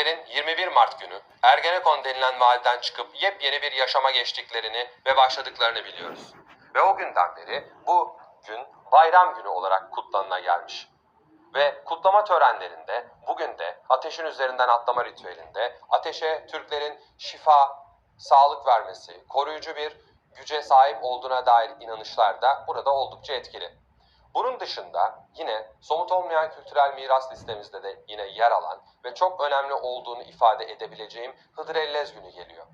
Türklerin 21 Mart günü Ergenekon denilen vadiden çıkıp yepyeni bir yaşama geçtiklerini ve başladıklarını biliyoruz. Ve o günden beri bu gün bayram günü olarak kutlanına gelmiş. Ve kutlama törenlerinde bugün de ateşin üzerinden atlama ritüelinde ateşe Türklerin şifa, sağlık vermesi, koruyucu bir güce sahip olduğuna dair inanışlar da burada oldukça etkili. Bunun dışında yine somut olmayan kültürel miras listemizde de yine yer alan ve çok önemli olduğunu ifade edebileceğim Hıdrellez günü geliyor.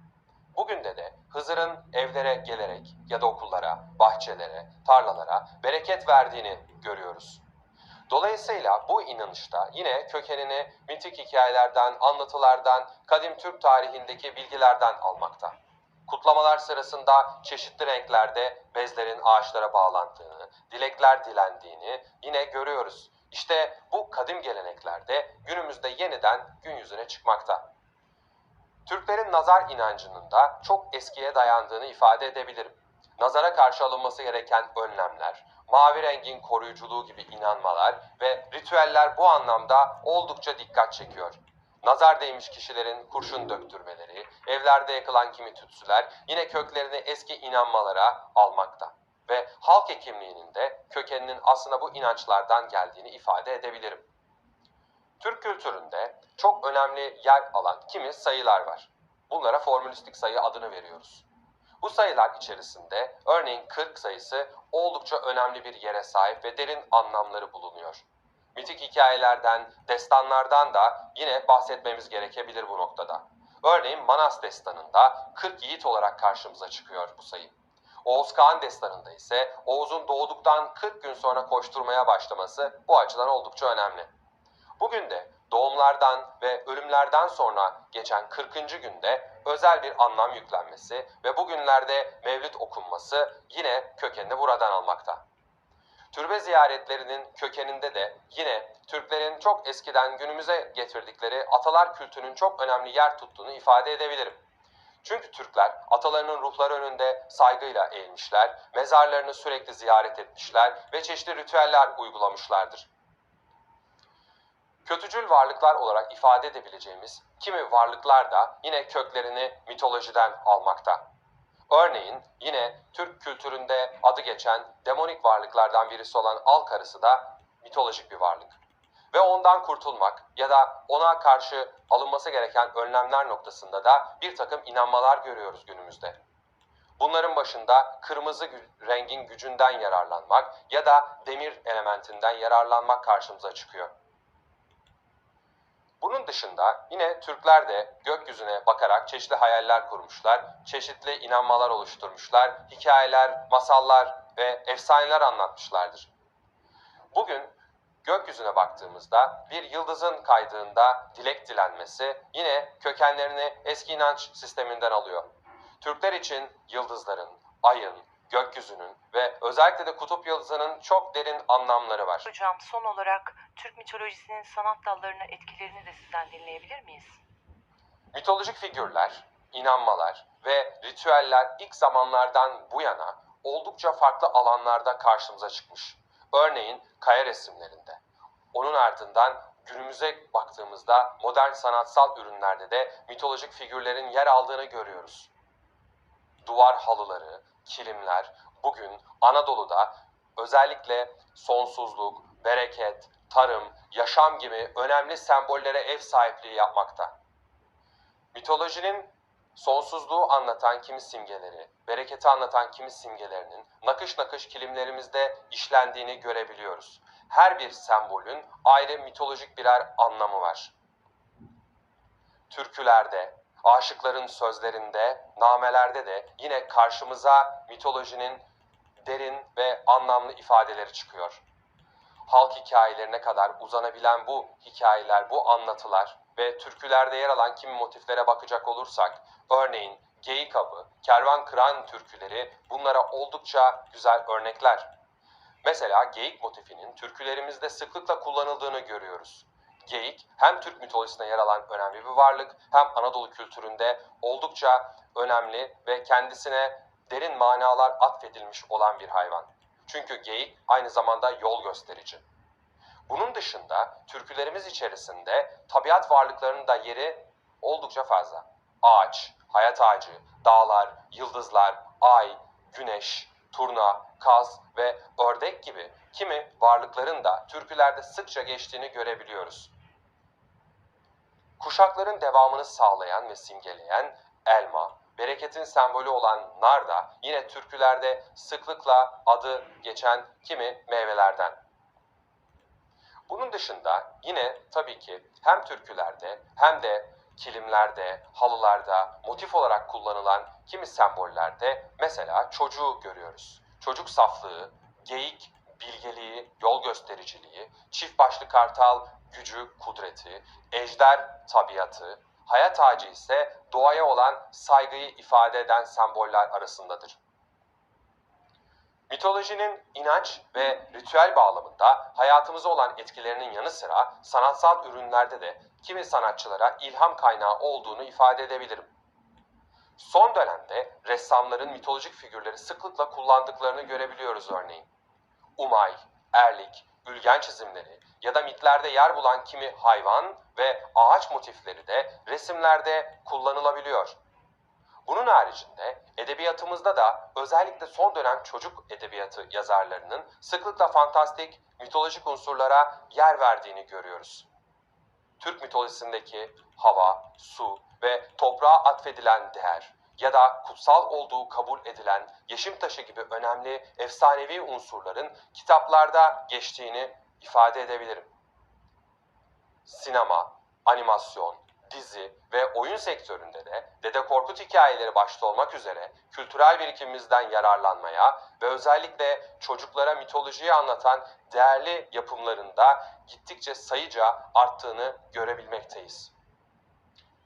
Bugün de de Hızır'ın evlere gelerek ya da okullara, bahçelere, tarlalara bereket verdiğini görüyoruz. Dolayısıyla bu inanışta yine kökenini mitik hikayelerden, anlatılardan, kadim Türk tarihindeki bilgilerden almakta. Kutlamalar sırasında çeşitli renklerde bezlerin ağaçlara bağlandığını, dilekler dilendiğini yine görüyoruz. İşte bu kadim geleneklerde günümüzde yeniden gün yüzüne çıkmakta. Türklerin nazar inancının da çok eskiye dayandığını ifade edebilirim. Nazara karşı alınması gereken önlemler, mavi rengin koruyuculuğu gibi inanmalar ve ritüeller bu anlamda oldukça dikkat çekiyor. Nazar değmiş kişilerin kurşun döktürmeleri, evlerde yakılan kimi tütsüler yine köklerini eski inanmalara almakta. Ve halk hekimliğinin de kökeninin aslında bu inançlardan geldiğini ifade edebilirim. Türk kültüründe çok önemli yer alan kimi sayılar var. Bunlara formülistik sayı adını veriyoruz. Bu sayılar içerisinde örneğin 40 sayısı oldukça önemli bir yere sahip ve derin anlamları bulunuyor. Mitik hikayelerden, destanlardan da yine bahsetmemiz gerekebilir bu noktada. Örneğin Manas destanında 40 yiğit olarak karşımıza çıkıyor bu sayı. Oğuz Kağan destanında ise Oğuz'un doğduktan 40 gün sonra koşturmaya başlaması bu açıdan oldukça önemli. Bugün de doğumlardan ve ölümlerden sonra geçen 40. günde özel bir anlam yüklenmesi ve bugünlerde mevlüt okunması yine kökenini buradan almakta. Türbe ziyaretlerinin kökeninde de yine Türklerin çok eskiden günümüze getirdikleri atalar kültünün çok önemli yer tuttuğunu ifade edebilirim. Çünkü Türkler atalarının ruhları önünde saygıyla eğilmişler, mezarlarını sürekli ziyaret etmişler ve çeşitli ritüeller uygulamışlardır kötücül varlıklar olarak ifade edebileceğimiz kimi varlıklar da yine köklerini mitolojiden almakta. Örneğin yine Türk kültüründe adı geçen demonik varlıklardan birisi olan al karısı da mitolojik bir varlık. Ve ondan kurtulmak ya da ona karşı alınması gereken önlemler noktasında da bir takım inanmalar görüyoruz günümüzde. Bunların başında kırmızı rengin gücünden yararlanmak ya da demir elementinden yararlanmak karşımıza çıkıyor. Bunun dışında yine Türkler de gökyüzüne bakarak çeşitli hayaller kurmuşlar, çeşitli inanmalar oluşturmuşlar, hikayeler, masallar ve efsaneler anlatmışlardır. Bugün gökyüzüne baktığımızda bir yıldızın kaydığında dilek dilenmesi yine kökenlerini eski inanç sisteminden alıyor. Türkler için yıldızların, ayın, gökyüzünün ve özellikle de kutup yıldızının çok derin anlamları var. Hocam son olarak Türk mitolojisinin sanat dallarına etkilerini de sizden dinleyebilir miyiz? Mitolojik figürler, inanmalar ve ritüeller ilk zamanlardan bu yana oldukça farklı alanlarda karşımıza çıkmış. Örneğin kaya resimlerinde. Onun ardından günümüze baktığımızda modern sanatsal ürünlerde de mitolojik figürlerin yer aldığını görüyoruz. Duvar halıları, kilimler bugün Anadolu'da özellikle sonsuzluk, bereket, tarım, yaşam gibi önemli sembollere ev sahipliği yapmakta. Mitolojinin sonsuzluğu anlatan kimi simgeleri, bereketi anlatan kimi simgelerinin nakış nakış kilimlerimizde işlendiğini görebiliyoruz. Her bir sembolün ayrı mitolojik birer anlamı var. Türkülerde, aşıkların sözlerinde, namelerde de yine karşımıza mitolojinin derin ve anlamlı ifadeleri çıkıyor halk hikayelerine kadar uzanabilen bu hikayeler, bu anlatılar ve türkülerde yer alan kimi motiflere bakacak olursak, örneğin geyik avı, kervan kıran türküleri bunlara oldukça güzel örnekler. Mesela geyik motifinin türkülerimizde sıklıkla kullanıldığını görüyoruz. Geyik hem Türk mitolojisinde yer alan önemli bir varlık hem Anadolu kültüründe oldukça önemli ve kendisine derin manalar atfedilmiş olan bir hayvan. Çünkü geyik aynı zamanda yol gösterici. Bunun dışında türkülerimiz içerisinde tabiat varlıklarının da yeri oldukça fazla. Ağaç, hayat ağacı, dağlar, yıldızlar, ay, güneş, turna, kaz ve ördek gibi kimi varlıkların da türkülerde sıkça geçtiğini görebiliyoruz. Kuşakların devamını sağlayan ve simgeleyen elma, bereketin sembolü olan nar da yine türkülerde sıklıkla adı geçen kimi meyvelerden. Bunun dışında yine tabii ki hem türkülerde hem de kilimlerde, halılarda motif olarak kullanılan kimi sembollerde mesela çocuğu görüyoruz. Çocuk saflığı, geyik bilgeliği, yol göstericiliği, çift başlı kartal gücü, kudreti, ejder tabiatı, hayat ağacı ise doğaya olan saygıyı ifade eden semboller arasındadır. Mitolojinin inanç ve ritüel bağlamında hayatımıza olan etkilerinin yanı sıra sanatsal ürünlerde de kimi sanatçılara ilham kaynağı olduğunu ifade edebilirim. Son dönemde ressamların mitolojik figürleri sıklıkla kullandıklarını görebiliyoruz örneğin. Umay, Erlik, Ülgen çizimleri ya da mitlerde yer bulan kimi hayvan ve ağaç motifleri de resimlerde kullanılabiliyor. Bunun haricinde edebiyatımızda da özellikle son dönem çocuk edebiyatı yazarlarının sıklıkla fantastik, mitolojik unsurlara yer verdiğini görüyoruz. Türk mitolojisindeki hava, su ve toprağa atfedilen değer ya da kutsal olduğu kabul edilen yeşim taşı gibi önemli efsanevi unsurların kitaplarda geçtiğini ifade edebilirim. Sinema, animasyon, dizi ve oyun sektöründe de Dede Korkut hikayeleri başta olmak üzere kültürel birikimimizden yararlanmaya ve özellikle çocuklara mitolojiyi anlatan değerli yapımlarında gittikçe sayıca arttığını görebilmekteyiz.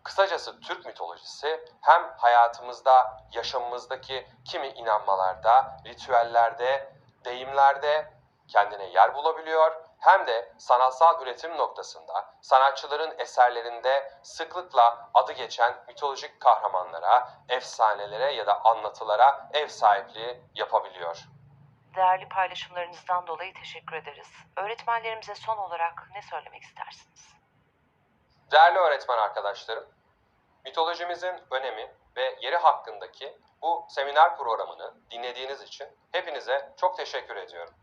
Kısacası Türk mitolojisi hem hayatımızda, yaşamımızdaki kimi inanmalarda, ritüellerde, deyimlerde kendine yer bulabiliyor hem de sanatsal üretim noktasında sanatçıların eserlerinde sıklıkla adı geçen mitolojik kahramanlara, efsanelere ya da anlatılara ev sahipliği yapabiliyor. Değerli paylaşımlarınızdan dolayı teşekkür ederiz. Öğretmenlerimize son olarak ne söylemek istersiniz? Değerli öğretmen arkadaşlarım, mitolojimizin önemi ve yeri hakkındaki bu seminer programını dinlediğiniz için hepinize çok teşekkür ediyorum.